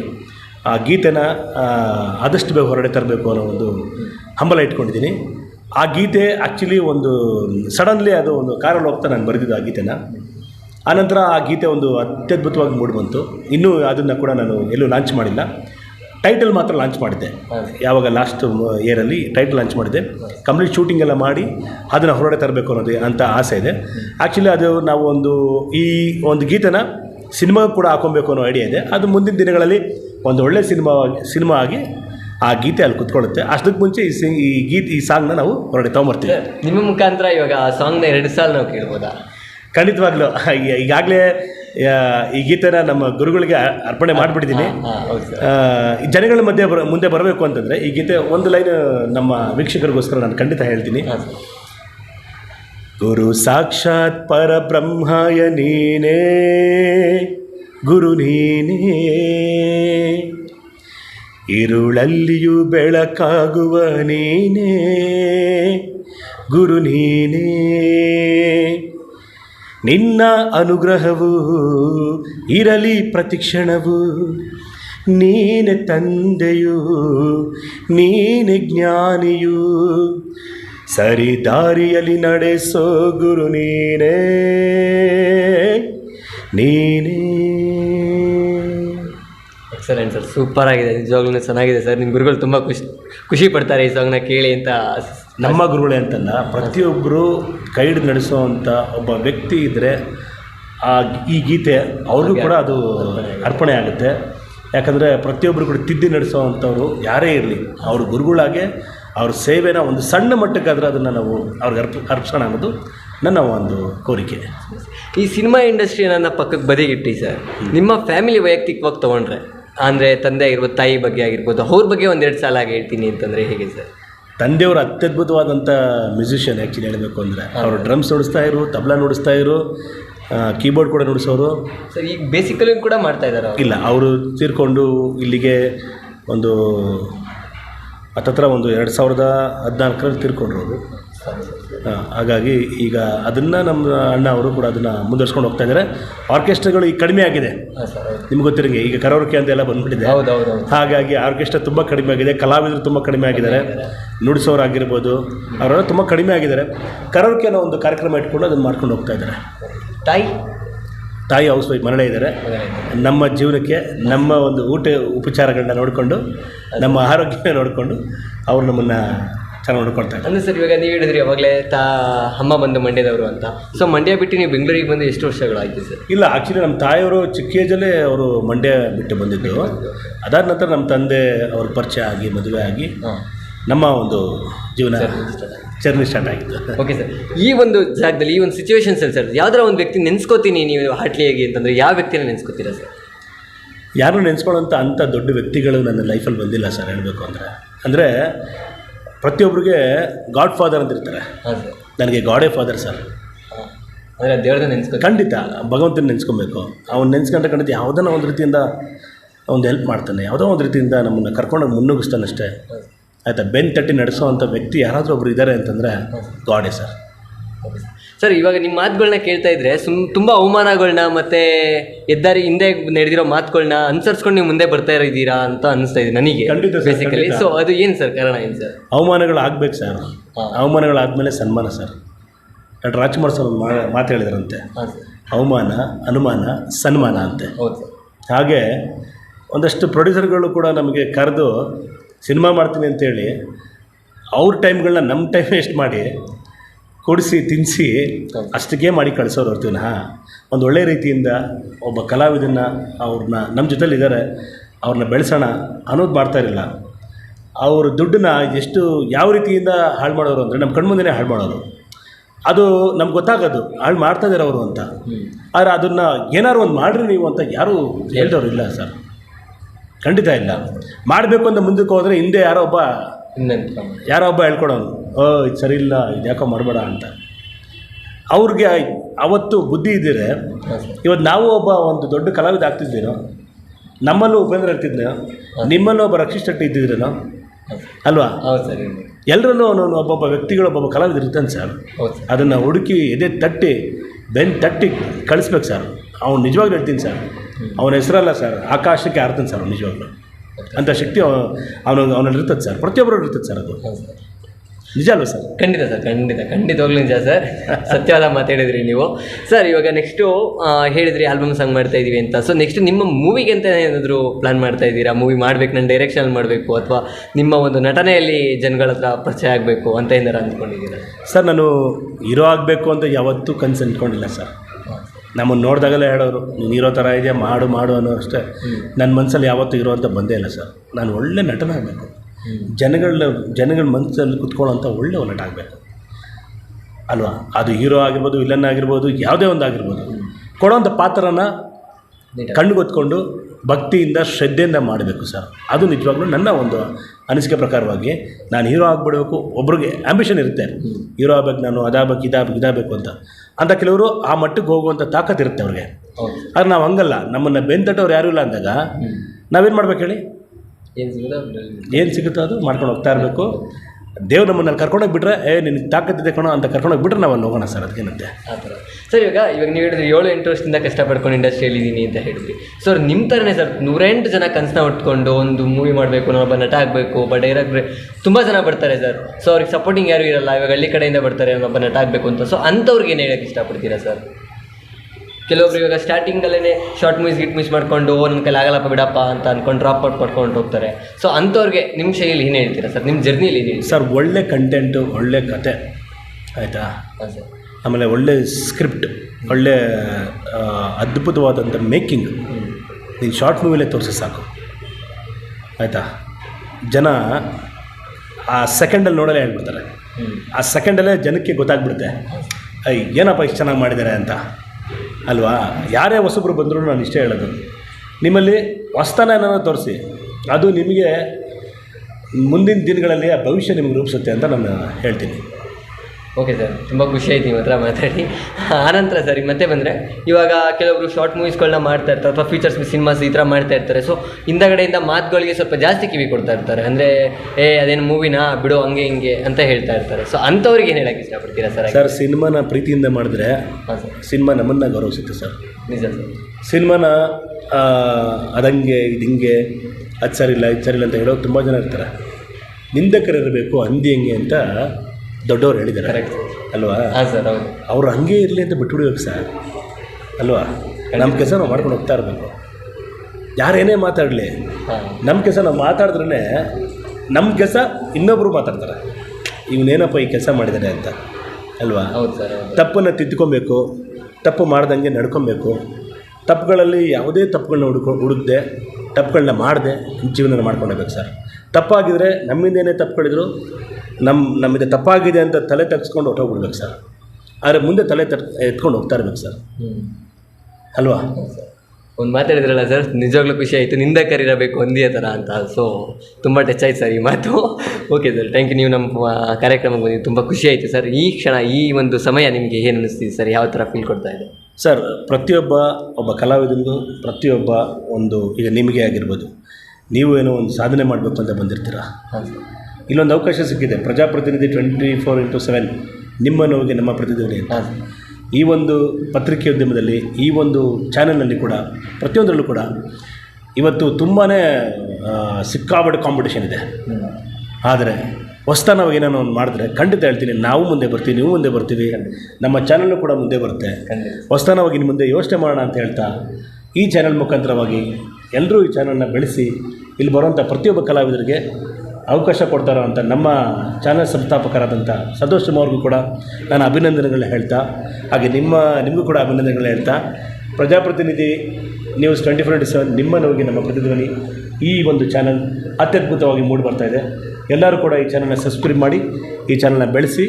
ಆ ಗೀತೆನ ಆದಷ್ಟು ಬೇಗ ಹೊರಡೆ ತರಬೇಕು ಅನ್ನೋ ಒಂದು ಹಂಬಲ ಇಟ್ಕೊಂಡಿದ್ದೀನಿ. ಆ ಗೀತೆ ಆ್ಯಕ್ಚುಲಿ ಒಂದು ಸಡನ್ಲಿ ಅದು ಒಂದು ಕಾರಲ್ಲಿ ಹೋಗ್ತಾ ನಾನು ಬರೆದಿದ್ದು ಆ ಗೀತೆನ. ಆನಂತರ ಆ ಗೀತೆ ಒಂದು ಅತ್ಯದ್ಭುತವಾಗಿ ಮೂಡಿಬಂತು ಇನ್ನೂ ಅದನ್ನು ಕೂಡ ನಾನು ಎಲ್ಲೂ ಲಾಂಚ್ ಮಾಡಿಲ್ಲ. ಟೈಟಲ್ ಮಾತ್ರ ಲಾಂಚ್ ಮಾಡಿದ್ದೆ. ಯಾವಾಗ ಲಾಸ್ಟ್ ಇಯರಲ್ಲಿ ಟೈಟಲ್ ಲಾಂಚ್ ಮಾಡಿದ್ದೆ. ಕಂಪ್ಲೀಟ್ ಶೂಟಿಂಗ್ ಎಲ್ಲ ಮಾಡಿ ಅದನ್ನು ಹೊರಗಡೆ ತರಬೇಕು ಅನ್ನೋದು ಅಂತ ಆಸೆ ಇದೆ. ಆ್ಯಕ್ಚುಲಿ ಅದು ನಾವು ಒಂದು ಈ ಒಂದು ಗೀತನ ಸಿನಿಮಾ ಕೂಡ ಹಾಕೊಬೇಕು ಅನ್ನೋ ಐಡಿಯಾ ಇದೆ. ಅದು ಮುಂದಿನ ದಿನಗಳಲ್ಲಿ ಒಂದು ಒಳ್ಳೆ ಸಿನಿಮಾ ಸಿನಿಮಾ ಆಗಿ ಆ ಗೀತೆ ಅಲ್ಲಿ ಕುತ್ಕೊಳ್ಳುತ್ತೆ. ಅಷ್ಟಕ್ಕೆ ಮುಂಚೆ ಈ ಸಿಂಗ್ ಈ ಗೀತೆ ಈ ಸಾಂಗ್ನ ನಾವು ಹೊರಗಡೆ ತೊಗೊಂಬರ್ತೀವಿ. ನಿಮ್ಮ ಮುಖಾಂತರ ಇವಾಗ ಆ ಸಾಂಗ್ನ ಎರಡು ಸಾಲ ನಾವು ಕೇಳ್ಬೋದಾ? ಖಂಡಿತವಾಗ್ಲೂ. ಈಗ- ಈಗಾಗಲೇ ಈ ಗೀತೆನ ನಮ್ಮ ಗುರುಗಳಿಗೆ ಅರ್ಪಣೆ ಮಾಡಿಬಿಟ್ಟಿದ್ದೀನಿ. ಜನಗಳ ಮಧ್ಯೆ ಬರ ಮುಂದೆ ಬರಬೇಕು ಅಂತಂದರೆ ಈ ಗೀತೆ ಒಂದು ಲೈನ್ ನಮ್ಮ ವೀಕ್ಷಕರಿಗೋಸ್ಕರ ನಾನು ಖಂಡಿತ ಹೇಳ್ತೀನಿ. ಗುರು ಸಾಕ್ಷಾತ್ ಪರಬ್ರಹ್ಮಾಯ ನೀನೇ ಗುರು ನೀನೇ. ಇರುಳಲ್ಲಿಯೂ ಬೆಳಕಾಗುವ ನೀನೇ ಗುರು ನೀನೇ. ನಿನ್ನ ಅನುಗ್ರಹವು ಇರಲಿ ಪ್ರತಿಕ್ಷಣವು ನೀನೆ ತಂದೆಯು, ನೀನೆ ಜ್ಞಾನಿಯು. ಸರಿ ದಾರಿಯಲ್ಲಿ ನಡೆಸೋ ಗುರು ನೀನೇ ನೀನೇ. ಎಕ್ಸಲೆಂಟ್ ಸರ್ ಸೂಪರ್ ಆಗಿದೆ. ನಿಜವಾಗ್ಲೂ ಚೆನ್ನಾಗಿದೆ ಸರ್ ನಿಮ್ಮ ಗುರುಗಳು ತುಂಬ ಖುಷಿ ಖುಷಿ ಪಡ್ತಾರೆ ಈ ಸಾಂಗ್ನ ಕೇಳಿ ಅಂತ ನಮ್ಮ ಗುರುಗಳೇ ಅಂತಲ್ಲ ಪ್ರತಿಯೊಬ್ಬರು ಗೈಡ್ ನಡೆಸುವಂಥ ಒಬ್ಬ ವ್ಯಕ್ತಿ ಇದ್ದರೆ ಆ ಈ ಗೀತೆ ಅವ್ರಿಗೂ ಕೂಡ ಅದು ಅರ್ಪಣೆ ಆಗುತ್ತೆ. ಯಾಕಂದರೆ ಪ್ರತಿಯೊಬ್ಬರು ಕೂಡ ತಿದ್ದಿ ನಡೆಸೋವಂಥವ್ರು ಯಾರೇ ಇರಲಿ, ಅವ್ರ ಗುರುಗಳಾಗೆ ಅವ್ರ ಸೇವೆನ ಒಂದು ಸಣ್ಣ ಮಟ್ಟಕ್ಕಾದ್ರೆ ಅದನ್ನು ನಾವು ಅವ್ರಿಗೆ ಅರ್ಪ ಅರ್ಪಿಸೋಣ ಅನ್ನೋದು ನನ್ನ ಒಂದು ಕೋರಿಕೆ. ಈ ಸಿನಿಮಾ ಇಂಡಸ್ಟ್ರಿ ನನ್ನ ಪಕ್ಕಕ್ಕೆ ಬದಿಗಿಟ್ಟು ಸರ್. ನಿಮ್ಮ ಫ್ಯಾಮಿಲಿ ವೈಯಕ್ತಿಕವಾಗಿ ತೊಗೊಂಡ್ರೆ, ಅಂದರೆ ತಂದೆ ಆಗಿರ್ಬೋದು ತಾಯಿ ಬಗ್ಗೆ ಆಗಿರ್ಬೋದು, ಅವ್ರ ಬಗ್ಗೆ ಒಂದೆರಡು ಸಾಲ ಆಗಿ ಹೇಳ್ತೀನಿ ಅಂತಂದರೆ ಹೇಗೆ ಸರ್? ತಂದೆಯವರು ಅತ್ಯದ್ಭುತವಾದಂಥ ಮ್ಯೂಸಿಷಿಯನ್ ಆ್ಯಕ್ಚುಲಿ ಹೇಳಬೇಕು ಅಂದರೆ. ಅವರು ಡ್ರಮ್ಸ್ ನುಡಿಸ್ತಾ ಇರು ತಬಲಾ ನುಡಿಸ್ತಾ ಇರು ಕೀಬೋರ್ಡ್ ಕೂಡ ನುಡಿಸೋರು. ಸರ್ ಈಗ ಬೇಸಿಕಲಿ ಕೂಡ ಮಾಡ್ತಾ ಇದ್ದಾರೆ ಇಲ್ಲ ಅವರು ತೀರ್ಕೊಂಡು ಇಲ್ಲಿಗೆ ಒಂದು ಹತ್ತತ್ರ ಒಂದು ಎರಡು ಸಾವಿರದ ಹದಿನಾಲ್ಕರಲ್ಲಿ ತೀರ್ಕೊಂಡ್ರು ಅವರು. ಹಾಗಾಗಿ ಈಗ ಅದನ್ನು ನಮ್ಮ ಅಣ್ಣ ಅವರು ಕೂಡ ಅದನ್ನು ಮುಂದುವರ್ಸ್ಕೊಂಡು ಹೋಗ್ತಾ ಇದ್ದಾರೆ. ಆರ್ಕೆಸ್ಟ್ರಾಗಳು ಈಗ ಕಡಿಮೆ ಆಗಿದೆ. ನಿಮ್ಗೆ ಗೊತ್ತಿರಂಗೆ ಈಗ ಕರೋರ್ಕೆ ಅಂತ ಎಲ್ಲ ಬಂದ್ಬಿಟ್ಟಿದೆ. ಹಾಗಾಗಿ ಆರ್ಕೆಸ್ಟ್ರಾ ತುಂಬ ಕಡಿಮೆ ಆಗಿದೆ. ಕಲಾವಿದರು ತುಂಬ ಕಡಿಮೆ ಆಗಿದ್ದಾರೆ. ನುಡಿಸೋರಾಗಿರ್ಬೋದು ಅವರೆಲ್ಲ ತುಂಬ ಕಡಿಮೆ ಆಗಿದ್ದಾರೆ. ಕರೋರ್ಕೆ ಅನ್ನೋ ಒಂದು ಕಾರ್ಯಕ್ರಮ ಇಟ್ಕೊಂಡು ಅದನ್ನು ಮಾಡ್ಕೊಂಡು ಹೋಗ್ತಾ ಇದ್ದಾರೆ. ತಾಯಿ? ತಾಯಿ ಹೌಸ್ ವೈಫ್ ಮರಳೆ ಇದ್ದಾರೆ. ನಮ್ಮ ಜೀವನಕ್ಕೆ ನಮ್ಮ ಒಂದು ಊಟ ಉಪಚಾರಗಳನ್ನ ನೋಡಿಕೊಂಡು ನಮ್ಮ ಆರೋಗ್ಯನ ನೋಡಿಕೊಂಡು ಅವರು ನಮ್ಮನ್ನು ಚೆನ್ನಾಗಿ ನೋಡ್ಕೊಳ್ತಾ ಇದ್ದಾರೆ. ಅಂದ್ರೆ ಸರ್ ಇವಾಗ ನೀವು ಹೇಳಿದ್ರಿ ಅವಾಗಲೇ ತಾ ಅಮ್ಮ ಬಂದು ಮಂಡ್ಯದವರು ಅಂತ. ಸೊ ಮಂಡ್ಯ ಬಿಟ್ಟು ನೀವು ಬೆಂಗಳೂರಿಗೆ ಬಂದು ಎಷ್ಟು ವರ್ಷಗಳಾಯ್ತು ಸರ್? ಇಲ್ಲ ಆ್ಯಕ್ಚುಲಿ ನಮ್ಮ ತಾಯಿಯವರು ಚಿಕ್ಕ ಏಜಲ್ಲೇ ಅವರು ಮಂಡ್ಯ ಬಿಟ್ಟು ಬಂದಿದ್ದರು. ಅದಾದ ನಂತರ ನಮ್ಮ ತಂದೆ ಅವ್ರ ಪರಿಚಯ ಆಗಿ ಮದುವೆ ಆಗಿ ನಮ್ಮ ಒಂದು ಜೀವನ ಚರ್ನಿ ಸ್ಟಾರ್ಟ್ ಆಗಿತ್ತು. ಓಕೆ ಸರ್ ಈ ಒಂದು ಜಾಗದಲ್ಲಿ ಈ ಒಂದು ಸಿಚುವೇಶನ್ಸ್ ಅಲ್ಲಿ ಸರ್ ಯಾವ್ದಾರ ಒಂದು ವ್ಯಕ್ತಿ ನೆನ್ಸ್ಕೋತೀನಿ ನೀವು ಹಾಟ್ಲಿಯಾಗಿ ಅಂತಂದ್ರೆ ಯಾವ ವ್ಯಕ್ತಿನ ನೆನ್ಸ್ಕೋತೀರಾ ಸರ್? ಯಾರೂ ನೆನೆಸ್ಕೊಳ್ಳೋಂಥ ಅಂಥ ದೊಡ್ಡ ವ್ಯಕ್ತಿಗಳು ನನ್ನ ಲೈಫಲ್ಲಿ ಬಂದಿಲ್ಲ ಸರ್ ಹೇಳಬೇಕು ಅಂದರೆ. ಅಂದರೆ ಪ್ರತಿಯೊಬ್ಬರಿಗೆ ಗಾಡ್ ಫಾದರ್ ಅಂತ ಇರ್ತಾರೆ ಹಾಂ ಸರ್ ನನಗೆ ಗಾಡೇ ಫಾದರ್ ಸರ್ ಹಾಂ. ಅಂದರೆ ದೇವ್ರನ್ನ ನೆನ್ಸ್ಕೊ ಖಂಡಿತ ಭಗವಂತನ ನೆನೆಸ್ಕೊಬೇಕು. ಅವ್ನು ನೆನೆಸ್ಕೊಂಡ್ರೆ ಖಂಡಿತ ಯಾವುದನ್ನ ಒಂದು ರೀತಿಯಿಂದ ಒಂದು ಹೆಲ್ಪ್ ಮಾಡ್ತಾನೆ. ಯಾವುದೋ ಒಂದು ರೀತಿಯಿಂದ ನಮ್ಮನ್ನು ಕರ್ಕೊಂಡೋಗಿ ಮುನ್ನುಗ್ಗಿಸ್ತಾನೆ ಅಷ್ಟೇ. ಆಯಿತಾ ಬೆನ್ ತಟ್ಟಿ ನಡೆಸೋ ಅಂಥ ವ್ಯಕ್ತಿ ಯಾರಾದರೂ ಒಬ್ರು ಇದ್ದಾರೆ ಅಂತಂದರೆ ಗಾಡೇ ಸರ್. ಸರ್ ಇವಾಗ ನಿಮ್ಮ ಮಾತುಗಳನ್ನ ಕೇಳ್ತಾ ಇದ್ರೆ ಸುಮ್ ತುಂಬ ಅವಮಾನಗಳನ್ನ ಮತ್ತೆ ಎದ್ದಾರಿ ಹಿಂದೆ ನಡೆದಿರೋ ಮಾತುಗಳನ್ನ ಅನುಸರಿಸ್ಕೊಂಡು ನೀವು ಮುಂದೆ ಬರ್ತಾ ಇದ್ದೀರಾ ಅಂತ ಅನಿಸ್ತಾ ಇದೆ ನನಗೆ ಖಂಡಿತ ಬೇಸಿಕಲಿ ಖಂಡಿತ. ಸೊ ಅದು ಏನು ಸರ್ ಕಾರಣ ಏನು ಸರ್? ಅವಮಾನಗಳು ಆಗ್ಬೇಕು ಸರ್. ಹಾಂ. ಅವಮಾನಗಳಾದಮೇಲೆ ಸನ್ಮಾನ ಸರ್. ಡಾಕ್ಟರ್ ರಾಜ್ಕುಮಾರ್ ಸರ್ ಒಂದು ಮಾ- ಮಾತು ಹೇಳಿದ್ರಂತೆ. ಹಾಂ ಸರ್. ಅವಮಾನ ಅನುಮಾನ ಸನ್ಮಾನ ಅಂತೆ. ಹೌದು ಸರ್. ಹಾಗೆ ಒಂದಷ್ಟು ಪ್ರೊಡ್ಯೂಸರ್ಗಳು ಕೂಡ ನಮಗೆ ಕರೆದು ಸಿನಿಮಾ ಮಾಡ್ತೀನಿ ಅಂತೇಳಿ ಅವ್ರ ಟೈಮ್ಗಳನ್ನ ನಮ್ಮ ಟೈಮ್ ವೇಸ್ಟ್ ಮಾಡಿ ಕೊಡಿಸಿ ತಿನ್ನಿಸಿ ಅಷ್ಟಕ್ಕೆ ಮಾಡಿ ಕಳಿಸೋರು ಹೊರ್ತೀವಿ ಒಂದು ಒಳ್ಳೆಯ ರೀತಿಯಿಂದ ಒಬ್ಬ ಕಲಾವಿದನ್ನ ಅವ್ರನ್ನ ನಮ್ಮ ಜೊತೆಲಿದ್ದಾರೆ ಅವ್ರನ್ನ ಬೆಳೆಸೋಣ ಅನ್ನೋದು ಮಾಡ್ತಾ ಇರಲಿಲ್ಲ. ಅವ್ರ ದುಡ್ಡನ್ನ ಎಷ್ಟು ಯಾವ ರೀತಿಯಿಂದ ಹಾಳು ಮಾಡೋರು ಅಂದರೆ ನಮ್ಮ ಕಣ್ಮುಂದೆನೇ ಹಾಳು ಮಾಡೋರು. ಅದು ನಮ್ಗೆ ಗೊತ್ತಾಗೋದು ಹಾಳು ಮಾಡ್ತಾ ಇದ್ದಾರೆ ಅವರು ಅಂತ. ಆದರೆ ಅದನ್ನು ಏನಾದ್ರು ಒಂದು ಮಾಡ್ರಿ ನೀವು ಅಂತ ಯಾರೂ ಹೇಳ್ದವ್ರು ಇಲ್ಲ ಸರ್. ಖಂಡಿತ ಇಲ್ಲ. ಮಾಡಬೇಕು ಅಂತ ಮುಂದಕ್ಕೆ ಹೋದರೆ ಹಿಂದೆ ಯಾರೋ ಒಬ್ಬ ಯಾರೋ ಒಬ್ಬ ಹೇಳ್ಕೊಡೋನು. ಇದು ಸರಿ ಇಲ್ಲ ಇದು ಯಾಕೋ ಮಾಡಬೇಡ ಅಂತ. ಅವ್ರಿಗೆ ಅವತ್ತು ಬುದ್ಧಿ ಇದ್ದಿದ್ರೆ ಇವತ್ತು ನಾವು ಒಬ್ಬ ಒಂದು ದೊಡ್ಡ ಕಲಾವಿದ ಆಗ್ತಿದ್ದೀನೋ ನಮ್ಮಲ್ಲೂ ಉಪೇಂದ್ರ ಇರ್ತಿದ್ನೋ ನಿಮ್ಮಲ್ಲೂ ಒಬ್ಬ ರಕ್ಷಿತ್ ಶೆಟ್ಟಿ ಇದ್ದಿದ್ರೇನೋ ಅಲ್ವಾ? ಹೌದು ಸರ್. ಎಲ್ಲರನ್ನೂ ಅವನವನು ಒಬ್ಬೊಬ್ಬ ವ್ಯಕ್ತಿಗಳು ಒಬ್ಬೊಬ್ಬ ಕಲಾವಿದ ಇರ್ತಾನೆ ಸರ್. ಅದನ್ನು ಹುಡುಕಿ ಎದೆ ತಟ್ಟಿ ಬೆನ್ ತಟ್ಟಿ ಕಳಿಸ್ಬೇಕು ಸರ್. ಅವ್ನು ನಿಜವಾಗ್ಲೂ ಹೇಳ್ತೀನಿ ಸರ್. ಅವನ ಹೆಸರಲ್ಲ ಸರ್. ಆಕಾಶಕ್ಕೆ ಆರ್ತಾನೆ ಸರ್ ಅವ್ನು ನಿಜವಾಗ್ಲೂ. ಅಂಥ ಶಕ್ತಿ ಅವನು ಅವನಲ್ಲಿ ಇರ್ತದೆ ಸರ್. ಪ್ರತಿಯೊಬ್ಬರು ಇರ್ತದೆ ಸರ್ ಅದು. ನಿಜ ಅಲ್ವ ಸರ್? ಖಂಡಿತ ಸರ್ ಖಂಡಿತ ಖಂಡಿತವಾಗ್ಲೂ ನಿಜ ಸರ್. ಸತ್ಯವಾದ ಮಾತಾಡಿದ್ರಿ ನೀವು. ಸರ್ ಇವಾಗ ನೆಕ್ಸ್ಟು ಹೇಳಿದ್ರಿ ಆಲ್ಬಮ್ ಸಾಂಗ್ ಮಾಡ್ತಾ ಇದೀವಿ ಅಂತ. ಸೊ ನೆಕ್ಸ್ಟ್ ನಿಮ್ಮ ಮೂವಿಗೆ ಅಂತ ಏನಾದರೂ ಪ್ಲಾನ್ ಮಾಡ್ತಾ ಇದ್ದೀರಾ ಮೂವಿ ಮಾಡ್ಬೇಕು ನಾನು ಡೈರೆಕ್ಷನ್ ಮಾಡಬೇಕು ಅಥವಾ ನಿಮ್ಮ ಒಂದು ನಟನೆಯಲ್ಲಿ ಜನಗಳ ಹತ್ರ ಪರಿಚಯ ಆಗಬೇಕು ಅಂತ ಏನಾರು ಅಂದ್ಕೊಂಡಿದ್ದೀರಾ? ಸರ್ ನಾನು ಹೀರೋ ಆಗಬೇಕು ಅಂತ ಯಾವತ್ತೂ ಕನಸು ಅಂದ್ಕೊಂಡಿಲ್ಲ ಸರ್. ನಮ್ಮನ್ನು ನೋಡಿದಾಗಲೇ ಹೇಳೋರು ನೀನು ಇರೋ ಥರ ಇದೆಯಾ ಮಾಡು ಮಾಡು ಅನ್ನೋ ಅಷ್ಟೇ ನನ್ನ ಮನಸ್ಸಲ್ಲಿ ಯಾವತ್ತೂ ಇರೋ ಅಂತ ಬಂದೇ ಇಲ್ಲ ಸರ್. ನಾನು ಒಳ್ಳೆ ನಟನಾಗಬೇಕು. ಜನಗಳ ಜನಗಳ ಮನಸ್ಸಲ್ಲಿ ಕುತ್ಕೊಳ್ಳೋಂಥ ಒಳ್ಳೆ ನಟ ಆಗಬೇಕು. ಅಲ್ವಾ? ಅದು ಹೀರೋ ಆಗಿರ್ಬೋದು ವಿಲನ್ ಆಗಿರ್ಬೋದು ಯಾವುದೇ ಒಂದು ಆಗಿರ್ಬೋದು. ಕೊಡೋಂಥ ಪಾತ್ರನ ಕಣ್ಗೊತ್ಕೊಂಡು ಭಕ್ತಿಯಿಂದ ಶ್ರದ್ಧೆಯಿಂದ ಮಾಡಬೇಕು ಸರ್. ಅದು ನಿಜವಾಗ್ಲೂ ನನ್ನ ಒಂದು ಅನಿಸಿಕೆ ಪ್ರಕಾರವಾಗಿ ನಾನು ಹೀರೋ ಆಗಿಬಿಡಬೇಕು ಒಬ್ರಿಗೆ ಆ್ಯಂಬಿಷನ್ ಇರುತ್ತೆ. ಹೀರೋ ಆಗ್ಬೇಕು ನಾನು ಅದಾಗಬೇಕು ಇದಾಗಬೇಕು ಇದಾಗಬೇಕು ಅಂತ. ಅಂತ ಕೆಲವರು ಆ ಮಟ್ಟಕ್ಕೆ ಹೋಗುವಂಥ ತಾಕತ್ ಇರುತ್ತೆ ಅವ್ರಿಗೆ. ಆದರೆ ಆದ್ರೆ ನಾವು ಹಂಗಲ್ಲ. ನಮ್ಮನ್ನು ಬೆಂದಟ್ಟವ್ರು ಯಾರೂ ಇಲ್ಲ ಅಂದಾಗ ನಾವೇನು ಮಾಡ್ಬೇಕು ಹೇಳಿ? ಏನು ಸಿಗುತ್ತೋ ಅದು ಮಾಡ್ಕೊಂಡು ಹೋಗ್ತಾ ಇರಬೇಕು. ದೇವ್ರು ನಮ್ಮನ್ನು ಕರ್ಕೊಂಡೋಗಿ ಬಿಟ್ರೆ ಏ ನಿನಗೆ ತಾಕತ್ತಿದೆ ಕಣೋ ಅಂತ ಕರ್ಕೊಂಡೋಗಿ ಬಿಟ್ರೆ ನಾವು ಅಲ್ಲಿ ಹೋಗೋಣ ಸರ್ ಅದಕ್ಕೇನಂತೆ ಆ ಥರ. ಸರ್ ಇವಾಗ ಇವಾಗ ನೀವು ಹೇಳಿದ್ರೆ ಏಳು ಎಂಟು ವರ್ಷದಿಂದ ಕಷ್ಟಪಡ್ಕೊಂಡು ಇಂಡಸ್ಟ್ರಿಯಲ್ಲಿ ಇದ್ದೀನಿ ಅಂತ ಹೇಳಿದ್ರಿ. ಸರ್ ನಿಮ್ಮ ಥರನೇ ಸರ್ ನೂರೆಂಟು ಜನ ಕನಸನ್ನ ಉಟ್ಕೊಂಡು ಒಂದು ಮೂವಿ ಮಾಡಬೇಕು ನಾನು ಒಬ್ಬ ನಟ ಆಗಬೇಕು ಒಬ್ಬ ಡೈರೆಕ್ಟ್ರೆ ತುಂಬ ಜನ ಬರ್ತಾರೆ ಸರ್. ಸೊ ಅವ್ರಿಗೆ ಸಪೋರ್ಟಿಂಗ್ ಯಾರು ಇರಲ್ಲ ಇವಾಗ ಹಳ್ಳಿ ಕಡೆಯಿಂದ ಬರ್ತಾರೆ ನಾನು ಒಬ್ಬ ನಟ ಆಗಬೇಕು ಅಂತ. ಸೊ ಅಂಥವ್ರಿಗೆ ಏನು ಹೇಳೋಕ್ಕೆ ಇಷ್ಟಪಡ್ತೀರಾ ಸರ್? ಕೆಲವೊಬ್ರು ಇವಾಗ ಸ್ಟಾರ್ಟಿಂಗಲ್ಲೇ ಶಾರ್ಟ್ ಮೂವೀಸ್ ಗಿಟ್ ಮಿಸ್ ಮಾಡ್ಕೊಂಡು ಓ ನನ್ನ ಕೈಲಿ ಆಗಲ್ಲಪ್ಪ ಬಿಡಪ್ಪ ಅಂತ ಅನ್ಕೊಂಡು ಡ್ರಾಪ್ ಔಟ್ ಮಾಡ್ಕೊಂಡು ಹೋಗ್ತಾರೆ. ಸೊ ಅಂಥವ್ರಿಗೆ ನಿಮ್ಮ ಶೈಲಿ ಏನು ಹೇಳ್ತೀರಾ ಸರ್? ನಿಮ್ಮ ಜರ್ನಿಲಿ ಏನು ಸರ್ ಒಳ್ಳೆ ಕಂಟೆಂಟು ಒಳ್ಳೆ ಕತೆ. ಆಯಿತಾ? ಸರ್. ಆಮೇಲೆ ಒಳ್ಳೆ ಸ್ಕ್ರಿಪ್ಟ್ ಒಳ್ಳೆ ಅದ್ಭುತವಾದಂಥ ಮೇಕಿಂಗ್ ನೀನು ಶಾರ್ಟ್ ಮೂವಿಲೇ ತೋರಿಸಿ ಸಾಕು. ಆಯಿತಾ? ಜನ ಆ ಸೆಕೆಂಡಲ್ಲಿ ನೋಡಲೇ ಹೇಳ್ಬಿಡ್ತಾರೆ. ಆ ಸೆಕೆಂಡಲ್ಲೇ ಜನಕ್ಕೆ ಗೊತ್ತಾಗ್ಬಿಡುತ್ತೆ. ಐ ಏನಪ್ಪ ಇಷ್ಟು ಚೆನ್ನಾಗಿ ಮಾಡಿದ್ದಾರೆ ಅಂತ. ಅಲ್ವಾ? ಯಾರೇ ಹೊಸಬ್ರು ಬಂದರೂ ನಾನು ಇಷ್ಟೇ ಹೇಳೋದು. ನಿಮ್ಮಲ್ಲಿ ಹೊಸ್ತನ ಏನಾದ್ರು ತೋರಿಸಿ. ಅದು ನಿಮಗೆ ಮುಂದಿನ ದಿನಗಳಲ್ಲಿ ಆ ಭವಿಷ್ಯ ನಿಮಗೆ ರೂಪಿಸುತ್ತೆ ಅಂತ ನಾನು ಹೇಳ್ತೀನಿ. ಓಕೆ ಸರ್ ತುಂಬ ಖುಷಿ ಆಯ್ತು ನಿಮ್ಮ ಹತ್ರ ಮಾತಾಡಿ. ಆನಂತರ ಸರ್ ಈಗ ಮತ್ತೆ ಬಂದರೆ ಇವಾಗ ಕೆಲವೊಬ್ರು ಶಾರ್ಟ್ ಮೂವೀಸ್ಗಳನ್ನ ಮಾಡ್ತಾ ಇರ್ತಾರೆ ಅಥವಾ ಫೀಚರ್ಸ್ ಸಿನಿಮಾಸ್ ಈ ಥರ ಮಾಡ್ತಾ ಇರ್ತಾರೆ. ಸೊ ಹಿಂದಗಡೆಯಿಂದ ಮಾತುಗಳಿಗೆ ಸ್ವಲ್ಪ ಜಾಸ್ತಿ ಕಿವಿ ಕೊಡ್ತಾ ಇರ್ತಾರೆ. ಅಂದರೆ ಏ ಅದೇನು ಮೂವಿನಾ ಬಿಡು ಹಂಗೆ ಹಿಂಗೆ ಅಂತ ಹೇಳ್ತಾ ಇರ್ತಾರೆ. ಸೊ ಅಂಥವ್ರಿಗೆ ಏನು ಹೇಳಕ್ಕೆ ಇಷ್ಟಪಡ್ತೀರಾ ಸರ್? ಸರ್ ಸಿನಿಮಾನ ಪ್ರೀತಿಯಿಂದ ಮಾಡಿದ್ರೆ ಹಾಂ ಸರ್. ಸಿನಿಮಾ ನಮ್ಮನ್ನ ಗೌರವಿಸುತ್ತೆ ಸರ್. ನಿಜ ಸರ್. ಸಿನಿಮಾನ ಅದಂಗೆ ಇದು ಹಿಂಗೆ ಅದು ಸರಿಯಿಲ್ಲ ಇದು ಸರಿಯಿಲ್ಲ ಅಂತ ಹೇಳೋದು ತುಂಬ ಜನ ಇರ್ತಾರೆ. ನಿಂದಕರಿರಬೇಕು ಹಂದಿ ಹೆಂಗೆ ಅಂತ ದೊಡ್ಡವ್ರು ಹೇಳಿದ್ದಾರೆ. ಕರೆಕ್ಟ್ ಅಲ್ವಾ? ಹಾಂ ಸರ್ ಹೌದು. ಅವ್ರು ಹಂಗೆ ಇರಲಿ ಅಂತ ಬಿಟ್ಬಿಡ್ಬೇಕು ಸರ್. ಅಲ್ವಾ? ನಮ್ಮ ಕೆಲಸ ನಾವು ಮಾಡ್ಕೊಂಡು ಹೋಗ್ತಾ ಇರಬೇಕು. ಯಾರೇನೇ ಮಾತಾಡಲಿ ನಮ್ಮ ಕೆಲಸ ನಾವು ಮಾತಾಡಿದ್ರೆ ನಮ್ಮ ಕೆಲಸ ಇನ್ನೊಬ್ಬರು ಮಾತಾಡ್ತಾರೆ. ಇವನೇನಪ್ಪ ಈ ಕೆಲಸ ಮಾಡಿದ್ದಾರೆ ಅಂತ. ಅಲ್ವಾ? ಹೌದು ಸರ್ ತಪ್ಪನ್ನು ತಿದ್ದುಕೊಬೇಕು ತಪ್ಪು ಮಾಡ್ದಂಗೆ ನಡ್ಕೊಬೇಕು. ತಪ್ಪುಗಳಲ್ಲಿ ಯಾವುದೇ ತಪ್ಪುಗಳನ್ನ ಹುಡುಕೊ ಹುಡುಕದೆ ತಪ್ಪುಗಳನ್ನ ಮಾಡದೆ ಜೀವನ ಮಾಡ್ಕೊಂಡೋಗ್ಬೇಕು ಸರ್. ತಪ್ಪಾಗಿದ್ರೆ ನಮ್ಮಿಂದ ಏನೇ ತಪ್ಪುಗಳಿದ್ರು ನಮ್ಮ ನಮ್ಮಿಂದ ತಪ್ಪಾಗಿದೆ ಅಂತ ತಲೆ ತಗ್ಸ್ಕೊಂಡು ಹೊಟ್ಟೋಗ್ಬಿಡ್ಬೇಕು ಸರ್. ಆದರೆ ಮುಂದೆ ತಲೆ ತಟ್ ಎತ್ಕೊಂಡು ಹೋಗ್ತಾ ಇರ್ಬೇಕು ಸರ್. ಹ್ಞೂ ಅಲ್ವಾ? ಒಂದು ಮಾತಾಡಿದ್ರಲ್ಲ ಸರ್ ನಿಜವಾಗ್ಲೂ ಖುಷಿ ಆಯಿತು ನಿಂದಕರಿರಬೇಕು ಒಂದೇ ಥರ ಅಂತ. ಸೊ ತುಂಬ ಟಚ್ ಆಯ್ತು ಸರ್ ಈ ಮಾತು. ಓಕೆ ಸರ್ ಥ್ಯಾಂಕ್ ಯು ನೀವು ನಮ್ಮ ಕಾರ್ಯಕ್ರಮಕ್ಕೆ ಬಂದಿದ್ದು ತುಂಬ ಖುಷಿ ಆಯಿತು ಸರ್. ಈ ಕ್ಷಣ ಈ ಒಂದು ಸಮಯ ನಿಮಗೆ ಏನು ಅನ್ನಿಸ್ತಿದೆ ಸರ್? ಯಾವ ಥರ ಫೀಲ್ ಕೊಡ್ತಾ ಇದೆ? ಸರ್ ಪ್ರತಿಯೊಬ್ಬ ಒಬ್ಬ ಕಲಾವಿದನಿಗೂ ಪ್ರತಿಯೊಬ್ಬ ಒಂದು ಈಗ ನಿಮಗೆ ಆಗಿರ್ಬೋದು. ನೀವು ಏನೋ ಒಂದು ಸಾಧನೆ ಮಾಡಬೇಕು ಅಂತ ಬಂದಿರ್ತೀರ? ಹಾಂ ಸರ್ ಇಲ್ಲೊಂದು ಅವಕಾಶ ಸಿಕ್ಕಿದೆ. Prajaprathinidhi twenty four into seven ನಿಮ್ಮ ನೋವಿಗೆ ನಮ್ಮ ಪ್ರತಿಧ್ವನಿ ಅಂತ. ಈ ಒಂದು ಪತ್ರಿಕೋದ್ಯಮದಲ್ಲಿ ಈ ಒಂದು ಚಾನೆಲ್ನಲ್ಲಿ ಕೂಡ ಪ್ರತಿಯೊಂದರಲ್ಲೂ ಕೂಡ ಇವತ್ತು ತುಂಬಾ ಸಿಕ್ಕಾಬಡ ಕಾಂಪಿಟೇಷನ್ ಇದೆ. ಆದರೆ ಆದರೆ ನಾವು ಏನೋ ಒಂದು ಮಾಡಿದ್ರೆ ಖಂಡಿತ ಹೇಳ್ತೀನಿ ನಾವು ಮುಂದೆ ಬರ್ತೀವಿ ನೀವು ಮುಂದೆ ಬರ್ತೀವಿ. ನಮ್ಮ ಚಾನಲ್ಲು ಕೂಡ ಮುಂದೆ ಬರುತ್ತೆ. ಹೊಸ್ತಾನವಾಗಿ ಇನ್ನು ಮುಂದೆ ಯೋಚನೆ ಮಾಡೋಣ ಅಂತ ಹೇಳ್ತಾ ಈ ಚಾನಲ್ ಮುಖಾಂತರವಾಗಿ ಎಲ್ಲರೂ ಈ ಚಾನಲ್ನ ಬೆಳೆಸಿ ಇಲ್ಲಿ ಬರುವಂಥ ಪ್ರತಿಯೊಬ್ಬ ಕಲಾವಿದರಿಗೆ ಅವಕಾಶ ಕೊಡ್ತಾರೋ ಅಂತ ನಮ್ಮ ಚಾನಲ್ ಸಂಸ್ಥಾಪಕರಾದಂಥ ಸಂತೋಷ್ ಅವ್ರಿಗೂ ಕೂಡ ನಾನು ಅಭಿನಂದನೆಗಳನ್ನ ಹೇಳ್ತಾ, ಹಾಗೆ ನಿಮ್ಮ, ನಿಮಗೂ ಕೂಡ ಅಭಿನಂದನೆಗಳನ್ನ ಹೇಳ್ತಾ, Prajapratinidhi news twenty four into seven ನಿಮ್ಮ ನಮ್ಮ ಪ್ರತಿಧ್ವನಿ ಈ ಒಂದು ಚಾನಲ್ ಅತ್ಯದ್ಭುತವಾಗಿ ಮೂಡಿ ಬರ್ತಾ ಇದೆ. ಎಲ್ಲರೂ ಕೂಡ ಈ ಚಾನಲ್ನ ಸಬ್ಸ್ಕ್ರೈಬ್ ಮಾಡಿ, ಈ ಚಾನಲ್ನ ಬೆಳೆಸಿ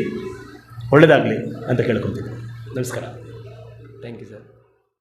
ಒಳ್ಳೆಯದಾಗಲಿ ಅಂತ ಕೇಳ್ಕೊತೀನಿ ನಮಸ್ಕಾರ. Thank you sir